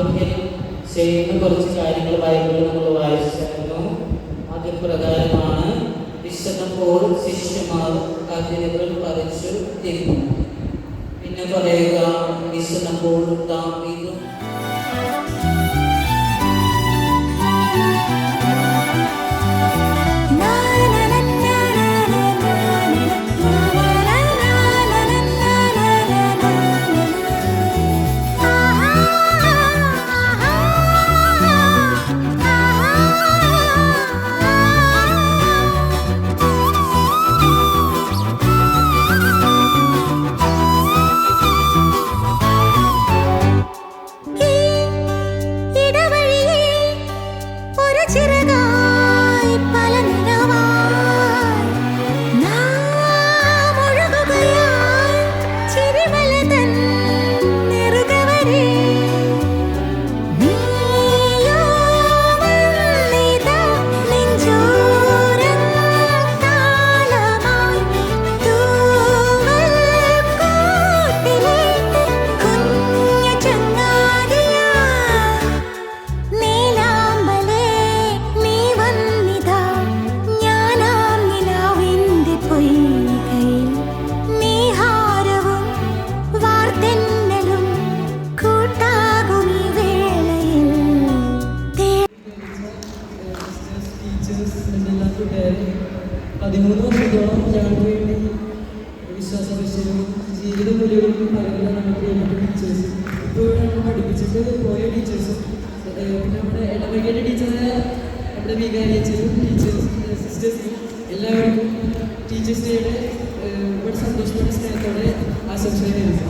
സാമ്പത്തികം ചെയ്യുന്ന കുറച്ച് കാര്യങ്ങൾ ബൈബിളിൽ നമ്മൾ വായിച്ചായിരുന്നു അതുപ്രകാരമാണ് വിശന്നപ്പോൾ ശിഷ്യന്മാർ കതിരുകൾ പറിച്ചു തിന്നു പിന്നെ പറയുക ദാവീദും ഒരു നമ്മുടെ വികാരിയച്ചനും ടീച്ചേഴ്സ് സിസ്റ്റേഴ്സിനും എല്ലാവർക്കും ടീച്ചേഴ്സ് ഡേയുടെ ഒരുപാട് സന്തോഷത്തോടെ സ്നേഹത്തോടെ ആശംസകൾ നേരുന്നു.